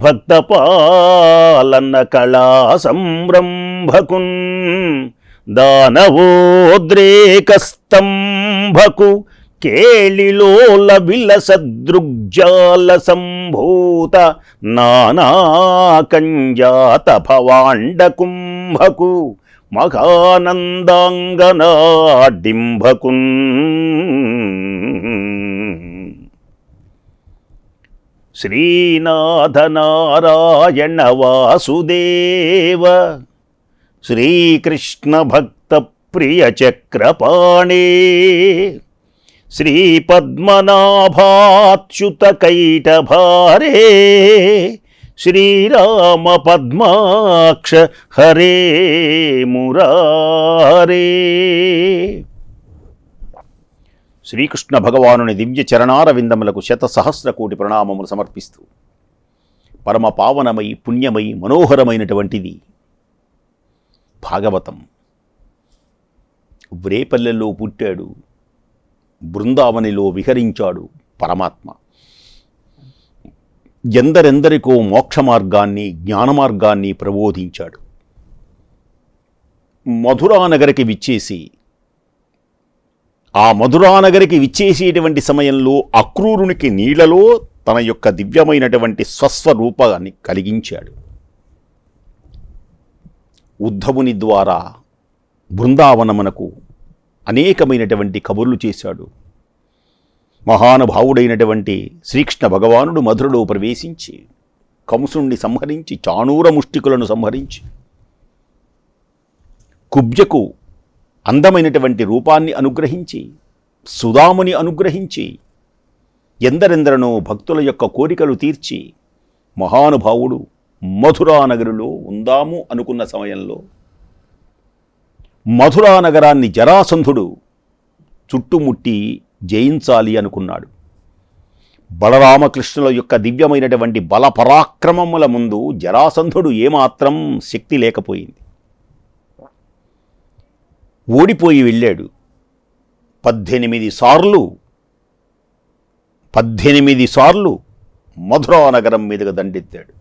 భక్తపాలన్న కళా సంరంభకున్ దానవోద్రేకస్తంభకు కేళిలోల విలసదృగ్జాల సంభూత నానాకంజాత భవాండకుంభకు మహానందాంగనాడింభకున్ శ్రీనాథనారాయణ వాసుదేవ శ్రీకృష్ణ భక్త ప్రియ చక్రపాణే శ్రీపద్మనాభాచ్యుత కైటభారే శ్రీరామ పద్మాక్ష హరే మురారే. శ్రీకృష్ణ భగవానుని దివ్య చరణార విందములకు శత సహస్ర కోటి ప్రణామములు సమర్పిస్తూ పరమ పావనమై పుణ్యమై మనోహరమైనటువంటిది భాగవతం. వ్రేపల్లెలో పుట్టాడు బృందావనిలో విహరించాడు పరమాత్మ. ఎందరెందరికో మోక్ష మార్గాన్ని జ్ఞాన మార్గాన్ని ప్రబోధించాడు. మధురానగరికి విచ్చేసి ఆ మధురానగరికి విచ్చేసేటువంటి సమయంలో అక్రూరునికి నీళ్ళలో తన యొక్క దివ్యమైనటువంటి స్వస్వరూపాన్ని కలిగించాడు. ఉద్ధవుని ద్వారా బృందావనమునకు అనేకమైనటువంటి కబుర్లు చేశాడు. మహానుభావుడైనటువంటి శ్రీకృష్ణ భగవానుడు మధురలో ప్రవేశించి కంసుణ్ణి సంహరించి చాణూర ముష్టికులను సంహరించి కుబ్జకు అందమైనటువంటి రూపాన్ని అనుగ్రహించి సుధాముని అనుగ్రహించి ఎందరెందరనో భక్తుల యొక్క కోరికలు తీర్చి మహానుభావుడు మధురానగరులో ఉందాము అనుకున్న సమయంలో మధురా నగరాన్ని జరాసంధుడు చుట్టుముట్టి జయించాలి అనుకున్నాడు. బలరామకృష్ణుల యొక్క దివ్యమైనటువంటి బలపరాక్రమముల ముందు జరాసంధుడు ఏమాత్రం శక్తి లేకపోయింది. ఓడిపోయి వెళ్ళాడు. పద్దెనిమిది సార్లు పద్దెనిమిది సార్లు మధురా నగరం మీదుగా దండెత్తాడు.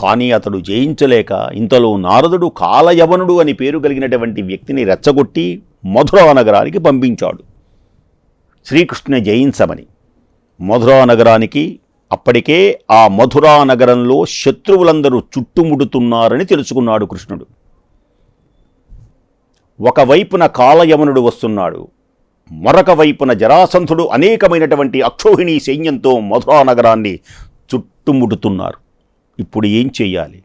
కానీ అతడు జయించలేక ఇంతలో నారదుడు కాలయవనుడు అని పేరు కలిగినటువంటి వ్యక్తిని రెచ్చగొట్టి మధురా నగరానికి పంపించాడు. శ్రీకృష్ణ జయించమని. మధురా నగరానికి అప్పటికే ఆ మధురా నగరంలో శత్రువులందరూ చుట్టుముడుతున్నారని తెలుసుకున్నాడు కృష్ణుడు. ఒకవైపున కాలయవనుడు వస్తున్నాడు మరొక వైపున జరాసంధుడు అనేకమైనటువంటి అక్షోహిణీ సైన్యంతో మధురా నగరాన్ని చుట్టుముడుతున్నారు. ఇప్పుడు ఏం చెయ్యాలి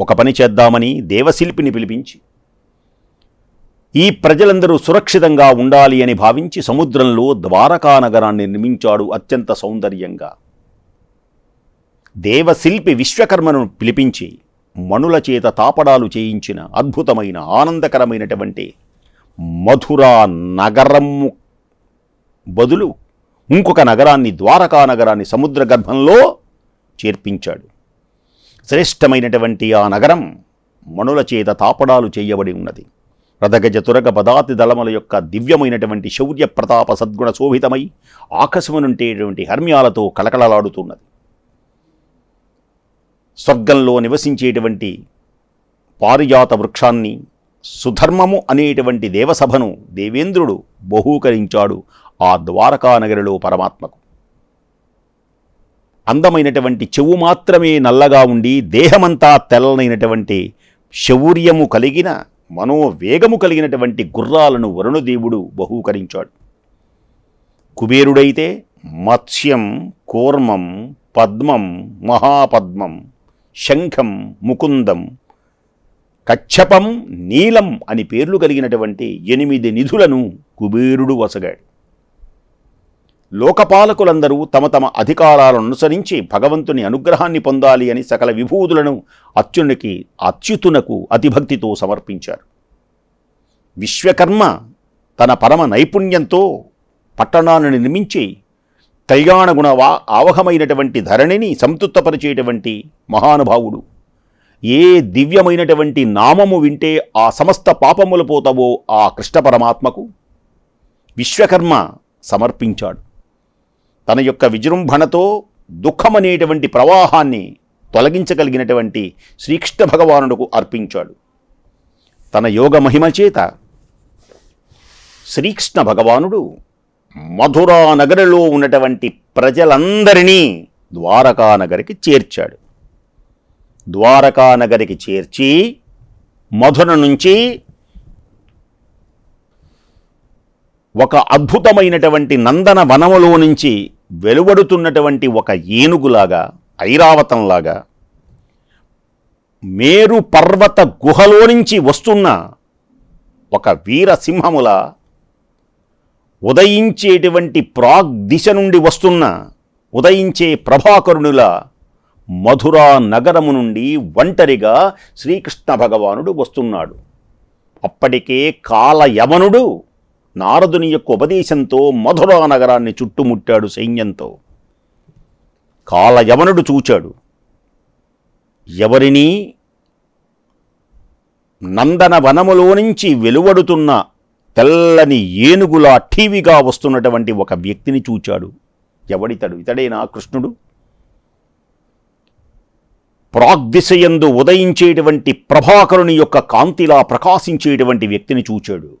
ఒక పని చేద్దామని దేవశిల్పిని పిలిపించి ఈ ప్రజలందరూ సురక్షితంగా ఉండాలి అని భావించి సముద్రంలో ద్వారకా నగరాన్ని నిర్మించాడు అత్యంత సౌందర్యంగా. దేవశిల్పి విశ్వకర్మను పిలిపించి మణుల చేత తాపడాలు చేయించిన అద్భుతమైన ఆనందకరమైనటువంటి మధురా నగరము బదులు ఇంకొక నగరాన్ని ద్వారకా నగరాన్ని సముద్ర గర్భంలో చేర్పించాడు. శ్రేష్టమైనటువంటి ఆ నగరం మణుల చేత తాపడాలు చేయబడి ఉన్నది. రథగజ తురగ పదాతి దళముల యొక్క దివ్యమైనటువంటి శౌర్య ప్రతాప సద్గుణ శోభితమై ఆకాశమునుంటేటువంటి హర్మ్యాలతో కలకలలాడుతున్నది స్వర్గంలో నివసించేటువంటి పారిజాత వృక్షాన్ని సుధర్మము అనేటువంటి దేవసభను దేవేంద్రుడు బహూకరించాడు ఆ ద్వారకా నగరిలో పరమాత్మకు. అందమైనటువంటి చెవు మాత్రమే నల్లగా ఉండి దేహమంతా తెల్లనైనటువంటి శౌర్యము కలిగిన మనోవేగము కలిగినటువంటి గుర్రాలను వరుణదేవుడు బహూకరించాడు. కుబేరుడైతే మత్స్యం కూర్మం పద్మం మహాపద్మం శంఖం ముకుందం కచ్చపం నీలం అని పేర్లు కలిగినటువంటి ఎనిమిది నిధులను కుబేరుడు వసగాడు. లోకపాలకులందరూ తమ తమ అధికారాలను అనుసరించి భగవంతుని అనుగ్రహాన్ని పొందాలి అని సకల విభూతులను అత్యునికి అత్యుతునకు అతిభక్తితో సమర్పించారు. విశ్వకర్మ తన పరమ నైపుణ్యంతో పట్టణాలను నిర్మించి కళ్యాణగుణ వా ఆవహమైనటువంటి ధరణిని సంతృప్తపరిచేటువంటి మహానుభావుడు. ఏ దివ్యమైనటువంటి నామము వింటే ఆ సమస్త పాపములు పోతావో ఆ కృష్ణ పరమాత్మకు? విశ్వకర్మ సమర్పించాడు. తన యొక్క విజృంభణతో దుఃఖమనేటువంటి ప్రవాహాన్ని తొలగించగలిగినటువంటి శ్రీకృష్ణ భగవానుడుకు అర్పించాడు. తన యోగ మహిమ చేత శ్రీకృష్ణ భగవానుడు మధురా నగరిలో ఉన్నటువంటి ప్రజలందరినీ ద్వారకా నగరికి చేర్చాడు. ద్వారకా నగరికి చేర్చి మధుర నుంచి ఒక అద్భుతమైనటువంటి నందన వనములో నుంచి వెలువడుతున్నటువంటి ఒక ఏనుగులాగా ఐరావతంలాగా మేరు పర్వత గుహలో నుంచి వస్తున్న ఒక వీరసింహముల ఉదయించేటువంటి ప్రాగ్ దిశ నుండి వస్తున్న ఉదయించే ప్రభాకరుణుల మధురా నగరము నుండి ఒంటరిగా శ్రీకృష్ణ భగవానుడు వస్తున్నాడు. అప్పటికే కాలయవనుడు నారదుని యొక్క ఉపదేశంతో మధురా నగరాన్ని చుట్టుముట్టాడు సైన్యంతో. కాలయవనుడు చూచాడు. ఎవరిని నందన వనములో నుంచి వెలువడుతున్న తెల్లని ఏనుగులా టీవీగా వస్తున్నటువంటి ఒక వ్యక్తిని చూచాడు. ఎవడితడు? ఇతడేనా కృష్ణుడు? ప్రాగ్దిశయందు ఉదయించేటువంటి ప్రభాకరుని యొక్క కాంతిలా ప్రకాశించేటువంటి వ్యక్తిని చూచాడు.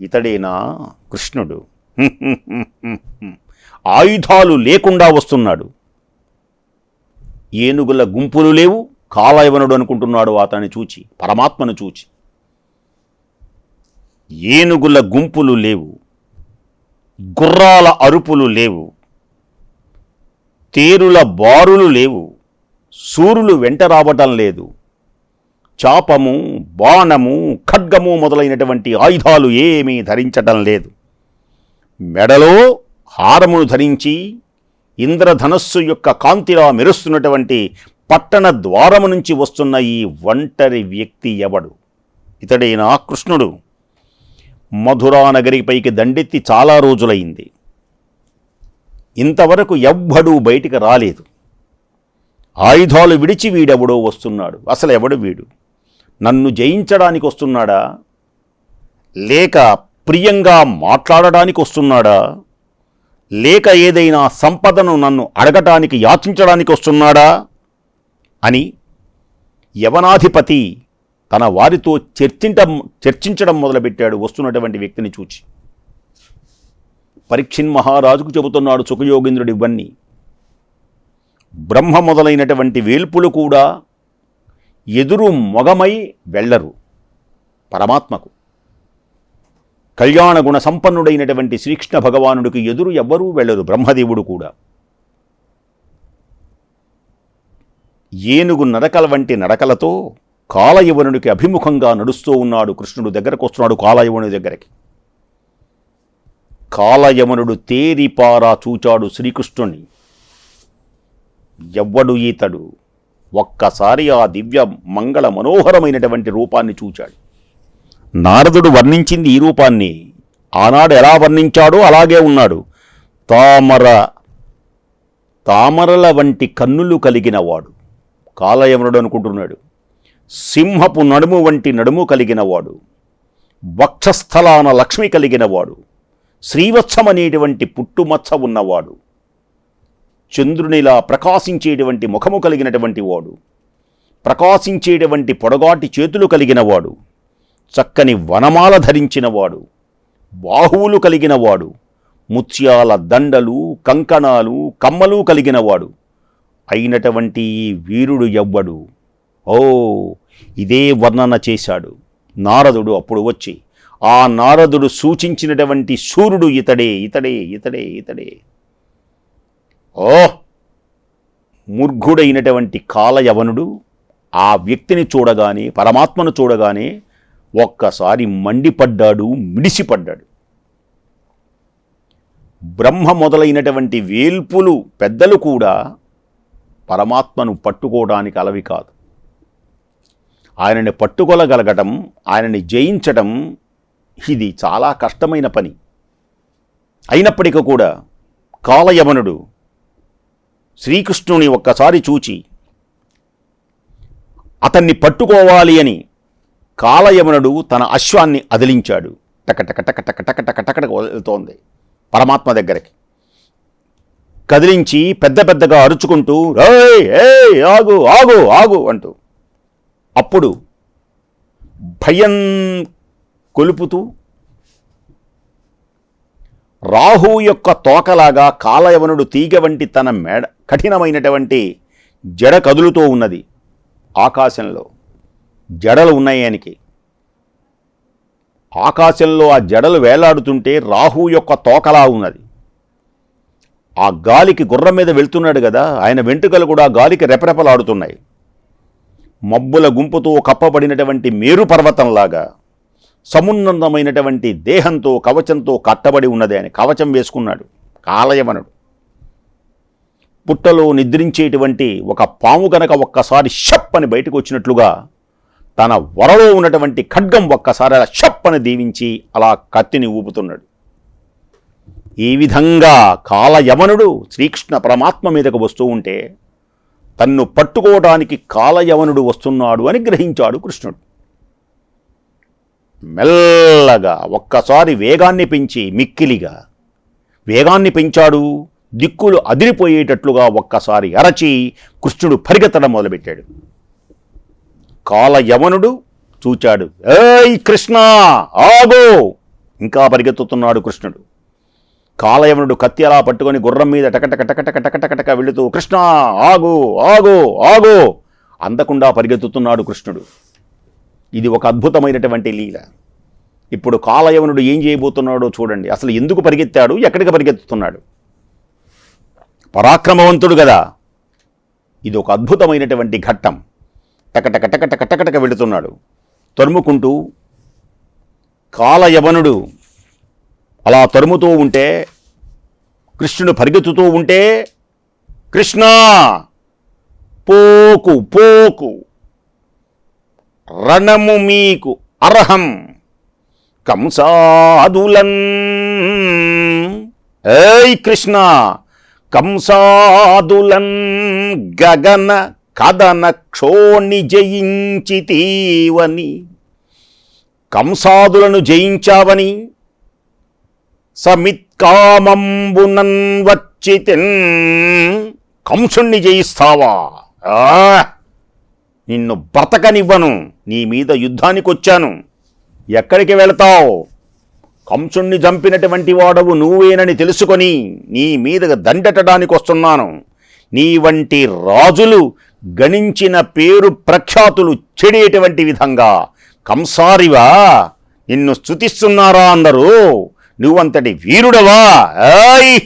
ఇతడేనా కృష్ణుడు? ఆయుధాలు లేకుండా వస్తున్నాడు. ఏనుగుల గుంపులు లేవు. కాలయవనుడు అనుకుంటున్నాడు అతన్ని చూచి పరమాత్మను చూచి. ఏనుగుల గుంపులు లేవు. గుర్రాల అరుపులు లేవు. తేరుల బారులు లేవు. సూర్యులు వెంట రావటం లేదు. చాపము బాణము ఖడ్గము మొదలైనటువంటి ఆయుధాలు ఏమీ ధరించటం లేదు. మెడలో హారమును ధరించి ఇంద్రధనస్సు యొక్క కాంతిలా మెరుస్తున్నటువంటి పట్టణ ద్వారము నుంచి వస్తున్న ఈ ఒంటరి వ్యక్తి ఎవడు? ఇతడైన కృష్ణుడు. మధురానగరిపైకి దండెత్తి చాలా రోజులైంది. ఇంతవరకు ఎవ్వడూ బయటికి రాలేదు. ఆయుధాలు విడిచి వీడెవడో వస్తున్నాడు. అసలు ఎవడు వీడు? నన్ను జయించడానికి వస్తున్నాడా? లేక ప్రియంగా మాట్లాడడానికి వస్తున్నాడా? లేక ఏదైనా సంపదను నన్ను అడగటానికి యాచించడానికి వస్తున్నాడా? అని యవనాధిపతి తన వారితో చర్చించడం చర్చించడం మొదలుపెట్టాడు వస్తున్నటువంటి వ్యక్తిని చూచి. పరీక్షిన్ మహారాజుకు చెబుతున్నాడు సుఖయోగేంద్రుడు ఇవన్నీ బ్రహ్మ మొదలైనటువంటి వేల్పులు కూడా ఎదురు మొగమై వెళ్ళరు పరమాత్మకు. కళ్యాణ గుణ సంపన్నుడైనటువంటి శ్రీకృష్ణ భగవానుడికి ఎదురు ఎవ్వరూ వెళ్ళరు బ్రహ్మదేవుడు కూడా. ఏనుగు నడకల వంటి నడకలతో కాలయవనుడికి అభిముఖంగా నడుస్తూ ఉన్నాడు కృష్ణుడు దగ్గరకు వస్తున్నాడు కాలయవనుడి దగ్గరికి. కాలయవనుడు తేరిపారా చూచాడు శ్రీకృష్ణుణ్ణి. ఎవ్వడు ఈతడు. ఒక్కసారి ఆ దివ్య మంగళ మనోహరమైనటువంటి రూపాన్ని చూచాడు. నారదుడు వర్ణించింది ఈ రూపాన్ని. ఆనాడు ఎలా వర్ణించాడో అలాగే ఉన్నాడు. తామర తామరల వంటి కన్నులు కలిగినవాడు కాలయమునుడు అనుకుంటున్నాడు. సింహపు నడుము వంటి నడుము కలిగినవాడు వక్షస్థలాన లక్ష్మి కలిగినవాడు శ్రీవత్సమనేటువంటి పుట్టుమచ్చ ఉన్నవాడు చంద్రునిలా ప్రకాశించేటువంటి ముఖము కలిగినటువంటి వాడు ప్రకాశించేటువంటి పొడగాటి చేతులు కలిగినవాడు చక్కని వనమాల ధరించినవాడు బాహువులు కలిగినవాడు ముత్యాల దండలు కంకణాలు కమ్మలు కలిగినవాడు అయినటువంటి ఈ వీరుడు ఎవ్వడు. ఓ ఇదే వర్ణన చేశాడు. నారదుడు అప్పుడు వచ్చి ఆ నారదుడు సూచించినటువంటి సూర్యుడు ఇతడే ఇతడే ఇతడే ఇతడే. ఓ మూర్ఘుడైనటువంటి కాలయవనుడు ఆ వ్యక్తిని చూడగానే పరమాత్మను చూడగానే ఒక్కసారి మండిపడ్డాడు మిడిసిపడ్డాడు. బ్రహ్మ మొదలైనటువంటి వేల్పులు పెద్దలు కూడా పరమాత్మను పట్టుకోవడానికి అలవి కాదు. ఆయనని పట్టుకోలగలగటం ఆయనని జయించటం ఇది చాలా కష్టమైన పని. అయినప్పటికీ కూడా కాలయమనుడు శ్రీకృష్ణుని ఒక్కసారి చూచి అతన్ని పట్టుకోవాలి అని కాలయమనుడు తన అశ్వాన్ని అదిలించాడు. టకటకటకటకటకటకటకట వదులుతోంది పరమాత్మ దగ్గరికి. కదిలించి పెద్ద పెద్దగా అరుచుకుంటూ ఏయ్ ఏయ్ ఆగు ఆగు ఆగు అంటూ అప్పుడు భయం కొలుపుతూ రాహు యొక్క తోకలాగా కాలయవనుడు తీగ వంటి తన మెడ కఠినమైనటువంటి జడ కదులుతూ ఉన్నది ఆకాశంలో. జడలు ఉన్నాయి ఆయనకి. ఆకాశంలో ఆ జడలు వేలాడుతుంటే రాహు యొక్క తోకలా ఉన్నది. ఆ గాలికి గుర్రం మీద వెళ్తున్నాడు కదా ఆయన వెంట్రుకలు కూడా గాలికి రెపరెపలాడుతున్నాయి. మబ్బుల గుంపుతో కప్పబడినటువంటి మేరు పర్వతంలాగా సమున్నతమైనటువంటి దేహంతో కవచంతో కట్టబడి ఉన్నది అని కవచం వేసుకున్నాడు కాలయవనుడు. పుట్టలో నిద్రించేటువంటి ఒక పాము గనక ఒక్కసారి షప్ అని బయటకు వచ్చినట్లుగా తన వరలో ఉన్నటువంటి ఖడ్గం ఒక్కసారి అలా షప్ అని దీవించి అలా కత్తిని ఊపుతున్నాడు. ఈ విధంగా కాలయవనుడు శ్రీకృష్ణ పరమాత్మ మీదకు వస్తూ ఉంటే తన్ను పట్టుకోవడానికి కాలయవనుడు వస్తున్నాడు అని గ్రహించాడు కృష్ణుడు. మెల్లగా ఒక్కసారి వేగాన్ని పెంచి మిక్కిలిగా. వేగాన్ని పెంచాడు దిక్కులు అదిరిపోయేటట్లుగా ఒక్కసారి అరచి కృష్ణుడు పరిగెత్తడం మొదలుపెట్టాడు. కాలయవనుడు చూచాడు ఏయ్ కృష్ణ ఆగో! ఇంకా పరిగెత్తుతున్నాడు కృష్ణుడు. కాలయవనుడు కత్తి అలా పట్టుకొని గుర్రం మీద టకటక టకటక వెళుతూ కృష్ణ ఆగు ఆగు ఆగు! అందకుండా పరిగెత్తుతున్నాడు కృష్ణుడు. ఇది ఒక అద్భుతమైనటువంటి లీల. ఇప్పుడు కాలయవనుడు ఏం చేయబోతున్నాడో చూడండి. అసలు ఎందుకు పరిగెత్తాడు? ఎక్కడికి పరిగెత్తుతున్నాడు? పరాక్రమవంతుడు కదా ఇది ఒక అద్భుతమైనటువంటి ఘట్టం. టకటక టకటక టకటక వెళుతున్నాడు. తరుముకుంటూ కాలయవనుడు అలా తరుముతూ ఉంటే కృష్ణుడు పరిగెత్తుతూ ఉంటే కృష్ణ పోకు పోకు. రణము మీకు అర్హం. కంసాదులన్. ఏయ్ కృష్ణ కంసాదులన్ గగన కదన క్షోణి జయించితీవని. కంసాదులను జయించావని. సమిత్కామంబునన్ వచ్చితిన్ కంసుణ్ణి జయిస్తావా నిన్ను బ్రతకనివ్వను. నీ మీద యుద్ధానికి వచ్చాను ఎక్కడికి వెళతావు? కంసుణ్ణి చంపినటువంటి వాడవు నువ్వేనని తెలుసుకొని నీ మీద దండెట్టడానికి వస్తున్నాను నీ వంటి రాజులు గణించిన పేరు ప్రఖ్యాతులు చెడేటువంటి విధంగా. కంసారివా నిన్ను స్తుతిస్తున్నారా అందరూ? నువ్వంతటి వీరుడవా? ఆయ్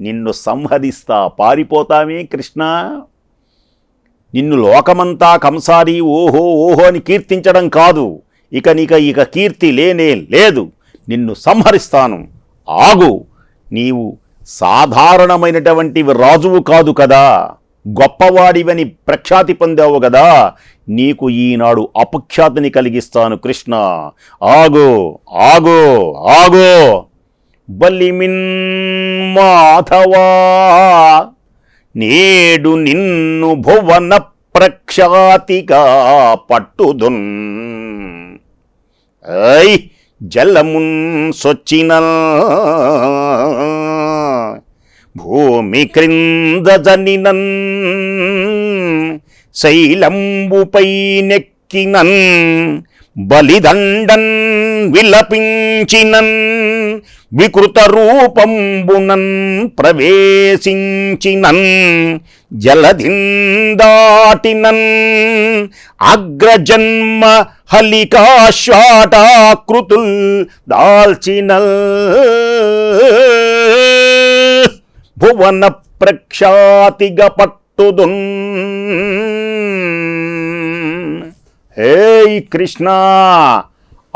నిన్ను సంహరిస్తా పారిపోతామే కృష్ణ. నిన్ను లోకమంతా కంసారి ఓహో ఓహో అని కీర్తించడం కాదు. ఇక నీక ఇక కీర్తి లేనే లేదు. నిన్ను సంహరిస్తాను. ఆగు. నీవు సాధారణమైనటువంటివి రాజువు కాదు కదా. గొప్పవాడివని ప్రఖ్యాతి పొందావు కదా. నీకు ఈనాడు అపఖ్యాతిని కలిగిస్తాను కృష్ణ. ఆగో. ఆగో. ఆగో. బలిమిన్ మాధవా నేడు నిన్ను భువన ప్రక్షాతిగా పట్టుదున్. ఐ జలమున్ సొచ్చిన భూమి క్రింద జనినన్. శైలంబుపై నెక్కినన్. బలిదండన్ విలపించినన్ వికృత రూపంబునన్ ప్రవేశించినన్ జలదిందాటినన్ అగ్రజన్మ హలికాశ్వాటాకృతుల్ దాల్చినల్ భువన ప్రఖ్యాతిగా పట్టుదున్ హేయ్ కృష్ణ!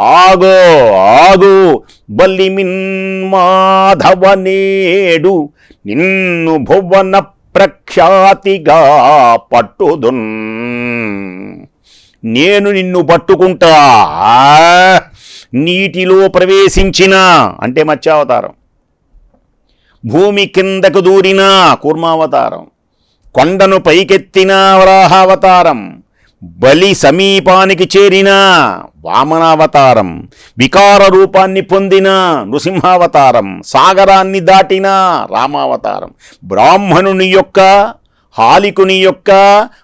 ఆగో ఆగు! బలిమిన్ మాధవ నేడు నిన్ను భువన ప్రఖ్యాతిగా పట్టుదున్. నేను నిన్ను పట్టుకుంటా. నీటిలో ప్రవేశించిన అంటే మత్స్యావతారం. భూమి కిందకు దూరిన కూర్మావతారం. కొండను పైకెత్తిన వరాహావతారం. బలి సమీపానికి చేరిన వామనావతారం వికార రూపాన్ని పొందిన నృసింహావతారం సాగరాన్ని దాటిన రామావతారం బ్రాహ్మణుని యొక్క హాలికుని యొక్క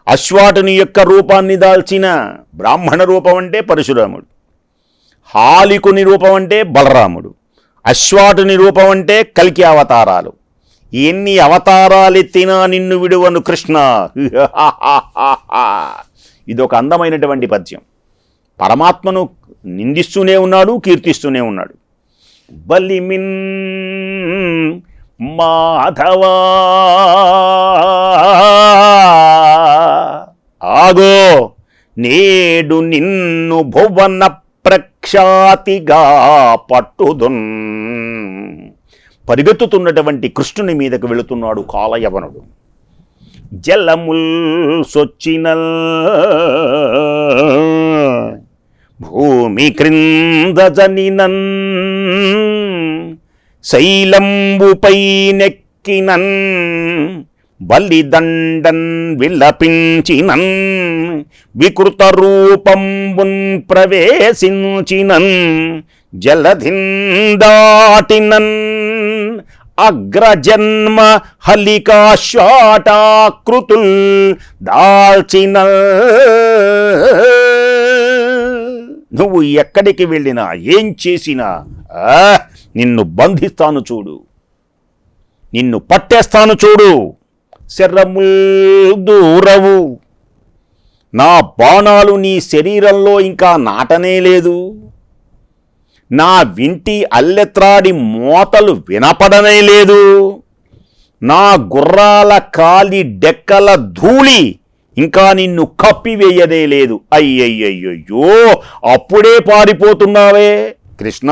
అశ్వాటుని యొక్క రూపాన్ని దాల్చిన బ్రాహ్మణ రూపం అంటే పరశురాముడు. హాలికుని రూపం అంటే బలరాముడు. అశ్వాటుని రూపం అంటే కలికి అవతారాలు. ఎన్ని అవతారాలెత్తినా నిన్ను విడువను కృష్ణ. ఇది ఒక అందమైనటువంటి పద్యం. పరమాత్మను నిందిస్తూనే ఉన్నాడు కీర్తిస్తూనే ఉన్నాడు. బలిమిన్ మాధవా. ఆగో నేడు నిన్ను భువన ప్రఖ్యాతిగా పట్టుదున్. పరిగెత్తుతున్నటువంటి కృష్ణుని మీదకు వెళుతున్నాడు కాలయవనుడు. జలముల్ సొచ్చినల్. భూమి క్రింద జనినన్. శైలంబుపై నెక్కినన్. బలిదండన్ విలపించినన్. వికృత రూపంబున్ ప్రవేశించినన్. జలధిందాటినన్ అగ్రజన్మ హలికాశ్వాటాకృతుల్ దాల్చిన నువ్వు ఎక్కడికి వెళ్ళినా ఏం చేసినా ఆ, నిన్ను బంధిస్తాను చూడు. నిన్ను పట్టేస్తాను చూడు. శర్రము దూరవు. నా బాణాలు నీ శరీరంలో ఇంకా నాటనే లేదు. నా వింటి అల్లెత్రాడి మోతలు వినపడనే లేదు. నా గుర్రాల కాలి డెక్కల ధూళి ఇంకా నిన్ను కప్పివేయనే లేదు. అయ్యయ్యయ్యో అప్పుడే పారిపోతున్నావే. కృష్ణ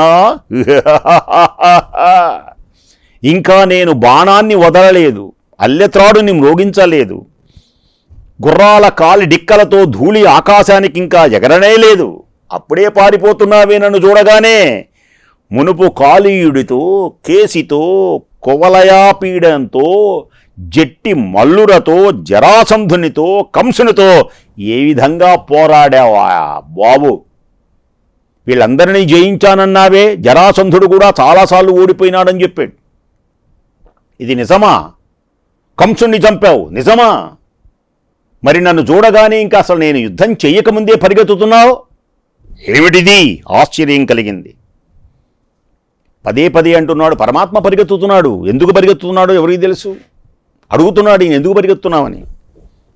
ఇంకా నేను బాణాన్ని వదలలేదు. అల్లెత్రాడుని మ్రోగించలేదు. గుర్రాల కాలి డిక్కలతో ధూళి ఆకాశానికి ఇంకా ఎగరనే లేదు. అప్పుడే పారిపోతున్నావే నన్ను చూడగానే. మునుపు కాళీయుడితో కేసితో కువలయాపీడంతో జట్టి మల్లురతో జరాసంధునితో కంసునితో ఏ విధంగా పోరాడావా బాబు? వీళ్ళందరినీ జయించానన్నావే. జరాసంధుడు కూడా చాలాసార్లు ఓడిపోయినాడని చెప్పాడు. ఇది నిజమా? కంసుణ్ణి చంపావు. నిజమా? మరి నన్ను చూడగానే ఇంకా అసలు నేను యుద్ధం చెయ్యకముందే పరిగెత్తుతున్నావు? ఏమిటిది? ఆశ్చర్యం కలిగింది. పదే పదే అంటున్నాడు పరమాత్మ పరిగెత్తుతున్నాడు. ఎందుకు పరిగెత్తుతున్నాడో ఎవరికి తెలుసు? అడుగుతున్నాడు ఈయన ఎందుకు పరిగెత్తున్నామని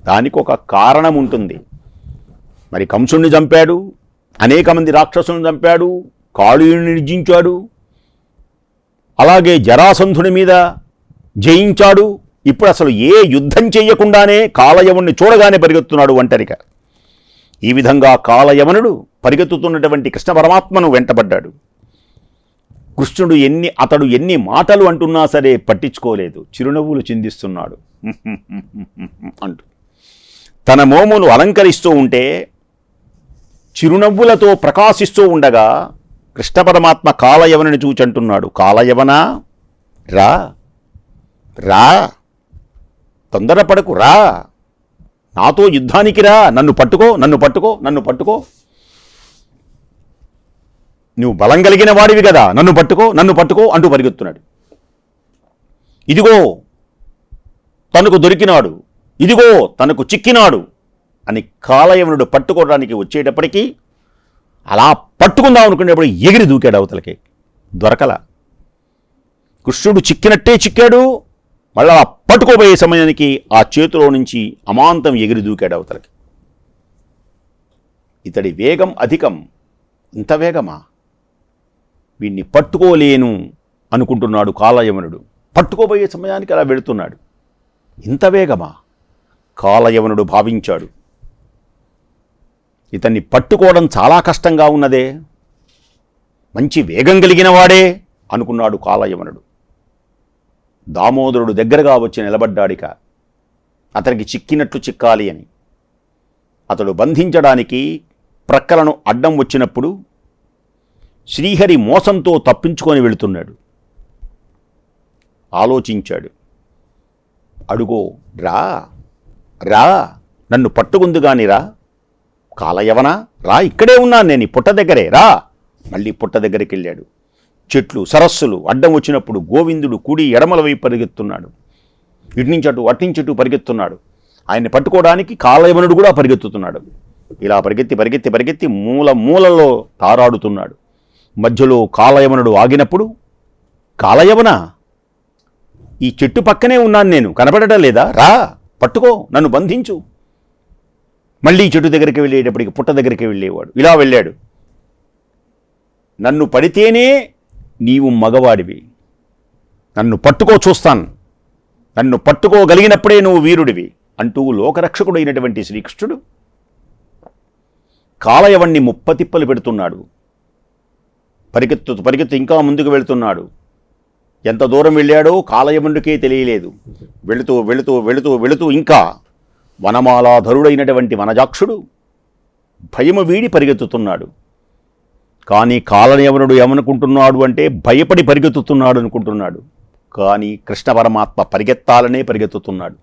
దానికి ఒక కారణం ఉంటుంది. మరి కంసుణ్ణి చంపాడు అనేక మంది రాక్షసులను చంపాడు కాళీయుని నిర్జించాడు అలాగే జరాసంధుని మీద జయించాడు. ఇప్పుడు అసలు ఏ యుద్ధం చేయకుండానే కాలయవుణ్ణి చూడగానే పరిగెత్తున్నాడు ఒంటరిగా. ఈ విధంగా కాలయవనుడు పరిగెత్తుతున్నటువంటి కృష్ణ పరమాత్మను వెంటబడ్డాడు. కృష్ణుడు ఎన్ని అతడు ఎన్ని మాటలు అంటున్నా సరే పట్టించుకోలేదు. చిరునవ్వులు చిందిస్తున్నాడు. అంటూ. తన మోమును అలంకరిస్తూ ఉంటే చిరునవ్వులతో ప్రకాశిస్తూ ఉండగా కృష్ణ పరమాత్మ కాలయవనని చూచంటున్నాడు. కాలయవనా? రా. రా. తొందరపడకు రా. నాతో యుద్ధానికి రా. నన్ను పట్టుకో నన్ను పట్టుకో నన్ను పట్టుకో. నువ్వు బలం కలిగిన వాడివి కదా. నన్ను పట్టుకో నన్ను పట్టుకో అంటూ పరిగెత్తున్నాడు ఇదిగో తనకు దొరికినాడు. ఇదిగో తనకు చిక్కినాడు అని కాలయవనుడు పట్టుకోవడానికి వచ్చేటప్పటికీ అలా పట్టుకుందాం అనుకునేప్పుడు ఎగిరి దూకాడు అవతలకి. దొరకల. కృష్ణుడు చిక్కినట్టే చిక్కాడు. మళ్ళా పట్టుకోబోయే సమయానికి ఆ చేతిలో నుంచి అమాంతం ఎగిరి దూకాడు అవతలకి. ఇతడి వేగం అధికం. ఇంత వేగమా? వీణ్ణి పట్టుకోలేను అనుకుంటున్నాడు కాలయవనుడు. పట్టుకోబోయే సమయానికి అలా వెళుతున్నాడు. ఇంత వేగమా? కాలయవనుడు భావించాడు. ఇతన్ని పట్టుకోవడం చాలా కష్టంగా ఉన్నదే. మంచి వేగం కలిగిన వాడే అనుకున్నాడు కాలయవనుడు. దామోదరుడు దగ్గరగా వచ్చి నిలబడ్డాడిక. అతనికి చిక్కినట్లు చిక్కాలి అని. అతడు బంధించడానికి ప్రక్కలను అడ్డం వచ్చినప్పుడు శ్రీహరి మోసంతో తప్పించుకొని వెళుతున్నాడు. ఆలోచించాడు. అడుగో రా రా నన్ను పట్టుకుందు గాని రా. కాలయవనా? రా ఇక్కడే ఉన్నాను నేను ఈ పుట్ట దగ్గరే రా. మళ్ళీ పుట్ట దగ్గరికి వెళ్ళాడు. చెట్లు సరస్సులు అడ్డం వచ్చినప్పుడు గోవిందుడు కుడి ఎడమల వైపు పరిగెత్తున్నాడు. ఇటునించటు అట్నించటు అటు పరిగెత్తున్నాడు. ఆయన్ని పట్టుకోవడానికి కాలయవనుడు కూడా పరిగెత్తుతున్నాడు. ఇలా పరిగెత్తి పరిగెత్తి పరిగెత్తి మూల మూలలో తారాడుతున్నాడు. మధ్యలో కాలయవనుడు ఆగినప్పుడు కాలయవన ఈ చెట్టు పక్కనే ఉన్నాను నేను కనపడటం లేదా? రా పట్టుకో నన్ను బంధించు. మళ్ళీ చెట్టు దగ్గరికి వెళ్ళేటప్పటికి పుట్ట దగ్గరికి వెళ్ళేవాడు. ఇలా వెళ్ళాడు. నన్ను పడితేనే నీవు మగవాడివి. నన్ను పట్టుకో చూస్తాను. నన్ను పట్టుకోగలిగినప్పుడే నువ్వు వీరుడివి అంటూ లోకరక్షకుడైనటువంటి శ్రీకృష్ణుడు కాలయవన్ని ముప్పతిప్పలు పెడుతున్నాడు. పరిగెత్తు పరిగెత్తు ఇంకా ముందుకు వెళుతున్నాడు. ఎంత దూరం వెళ్ళాడో కాలయవనుడికే తెలియలేదు. వెళుతూ వెళుతూ వెళుతూ వెళుతూ ఇంకా వనమాలాధరుడైనటువంటి వనజాక్షుడు భయము వీడి పరిగెత్తుతున్నాడు. కానీ కాలయవనుడు ఏమనుకుంటున్నాడు అంటే భయపడి పరిగెత్తుతున్నాడు అనుకుంటున్నాడు. కానీ కృష్ణ పరమాత్మ పరిగెత్తాలనే పరిగెత్తుతున్నాడు.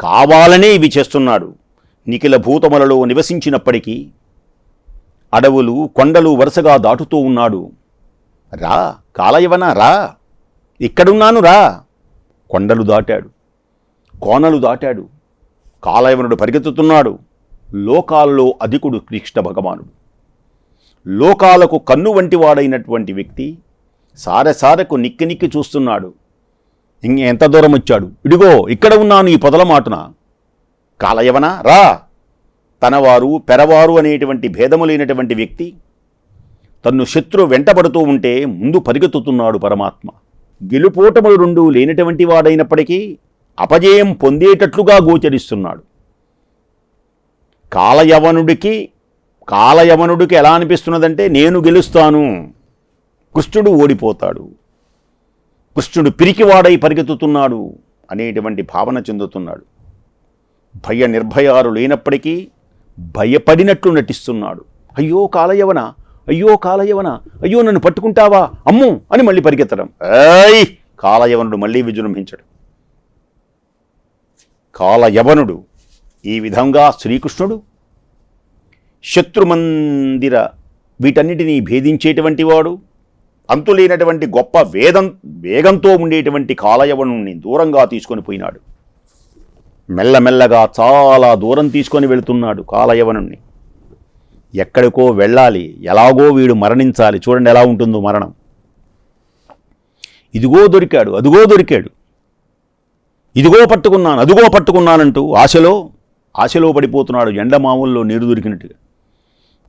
కావాలనే ఇవి చేస్తున్నాడు. నిఖిల భూతములలో నివసించినప్పటికీ అడవులు కొండలు వరుసగా దాటుతూ ఉన్నాడు. రా కాలయవన రా. ఇక్కడున్నాను రా. కొండలు దాటాడు. కోనలు దాటాడు. కాలయవనుడు పరిగెత్తుతున్నాడు. లోకాలలో అధికుడు కృష్ణ భగవానుడు. లోకాలకు కన్ను వంటి వాడైనటువంటి వ్యక్తి సారసారకు నిక్కి నిక్కి చూస్తున్నాడు. ఇంక ఎంత దూరం వచ్చాడు? ఇడిగో ఇక్కడ ఉన్నాను ఈ పొదల మాటున. కాలయవన రా. తనవారు పెరవారు అనేటువంటి భేదము లేనటువంటి వ్యక్తి తన్ను శత్రు వెంటబడుతూ ఉంటే ముందు పరిగెత్తుతున్నాడు పరమాత్మ. గెలుపోటములు రెండు లేనటువంటి వాడైనప్పటికీ అపజయం పొందేటట్లుగా గోచరిస్తున్నాడు. కాలయవనుడికి కాలయవనుడికి ఎలా అనిపిస్తున్నదంటే నేను గెలుస్తాను. కృష్ణుడు ఓడిపోతాడు. కృష్ణుడు పిరికివాడై పరిగెత్తుతున్నాడు అనేటువంటి భావన చెందుతున్నాడు. భయ నిర్భయాలు లేనప్పటికీ భయపడినట్లు నటిస్తున్నాడు. అయ్యో కాలయవన అయ్యో కాలయవన అయ్యో నన్ను పట్టుకుంటావా అమ్ము అని మళ్ళీ పరిగెత్తడం. ఏయ్! కాలయవనుడు మళ్ళీ విజృంభించడు. కాలయవనుడు ఈ విధంగా శ్రీకృష్ణుడు శత్రుమందిర వీటన్నిటినీ భేదించేటువంటి వాడు అంతులేనటువంటి గొప్ప వేదం వేగంతో ఉండేటువంటి కాలయవనుణ్ణి దూరంగా తీసుకొని పోయినాడు. మెల్లమెల్లగా చాలా దూరం తీసుకొని వెళుతున్నాడు కాలయవనుణ్ణి. ఎక్కడికో వెళ్ళాలి ఎలాగో వీడు మరణించాలి. చూడండి ఎలా ఉంటుందో మరణం. ఇదిగో దొరికాడు అదిగో దొరికాడు. ఇదిగో పట్టుకున్నాను అదిగో పట్టుకున్నానంటూ ఆశలో ఆశలో పడిపోతున్నాడు ఎండమాముల్లో నీరు దొరికినట్టుగా.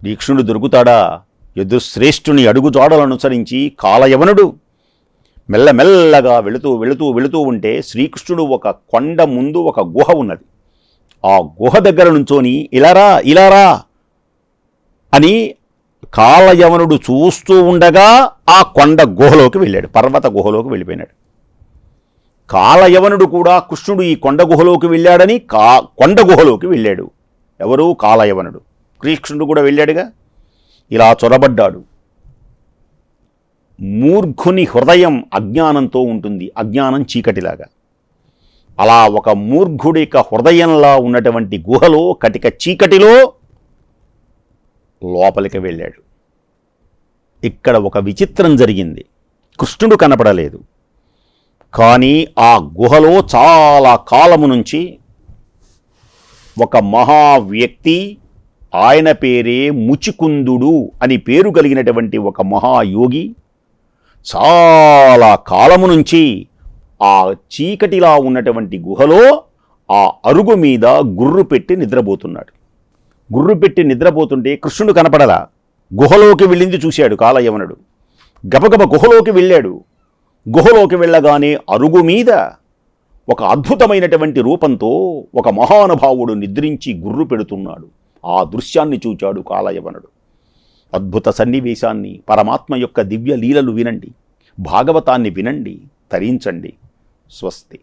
దీక్షుడు దొరుకుతాడా? యదుశ్రేష్ఠుని అడుగుజాడలను అనుసరించి కాలయవనుడు మెల్లమెల్లగా వెళుతూ వెళుతూ వెళుతూ ఉంటే శ్రీకృష్ణుడు ఒక కొండ ముందు ఒక గుహ ఉన్నది. ఆ గుహ దగ్గర నుంచొని ఇలారా ఇలారా అని కాలయవనుడు చూస్తూ ఉండగా ఆ కొండ గుహలోకి వెళ్ళాడు పర్వత గుహలోకి వెళ్ళిపోయినాడు. కాలయవనుడు కూడా కృష్ణుడు ఈ కొండ గుహలోకి వెళ్ళాడని కా కొండ గుహలోకి వెళ్ళాడు. ఎవరు? కాలయవనుడు శ్రీకృష్ణుడు కూడా వెళ్ళాడుగా. ఇలా చొరబడ్డాడు. మూర్ఖుని హృదయం అజ్ఞానంతో ఉంటుంది అజ్ఞానం చీకటిలాగా. అలా ఒక మూర్ఘుడి యొక్క హృదయంలా ఉన్నటువంటి గుహలో కటిక చీకటిలో లోపలికి వెళ్ళాడు. ఇక్కడ ఒక విచిత్రం జరిగింది. కృష్ణుడు కనపడలేదు. కానీ ఆ గుహలో చాలా కాలము నుంచి ఒక మహా వ్యక్తి ఆయన పేరే ముచికుందుడు అని పేరు కలిగినటువంటి ఒక మహాయోగి చాలా కాలము నుంచి ఆ చీకటిలా ఉన్నటువంటి గుహలో ఆ అరుగు మీద గుర్రు పెట్టి నిద్రపోతున్నాడు. గుర్రు పెట్టి నిద్రపోతుంటే కృష్ణుడు కనపడలా. గుహలోకి వెళ్ళింది చూశాడు కాలయవనుడు. గబగబ గుహలోకి వెళ్ళాడు. గుహలోకి వెళ్ళగానే అరుగు మీద ఒక అద్భుతమైనటువంటి రూపంతో ఒక మహానుభావుడు నిద్రించి గుర్రు పెడుతున్నాడు. ఆ దృశ్యాన్ని చూచాడు కాలయవనుడు. అద్భుత సన్నివేశాన్ని పరమాత్మ యొక్క దివ్య లీలలు వినండి. భాగవతాన్ని వినండి తరించండి. స్వస్తి.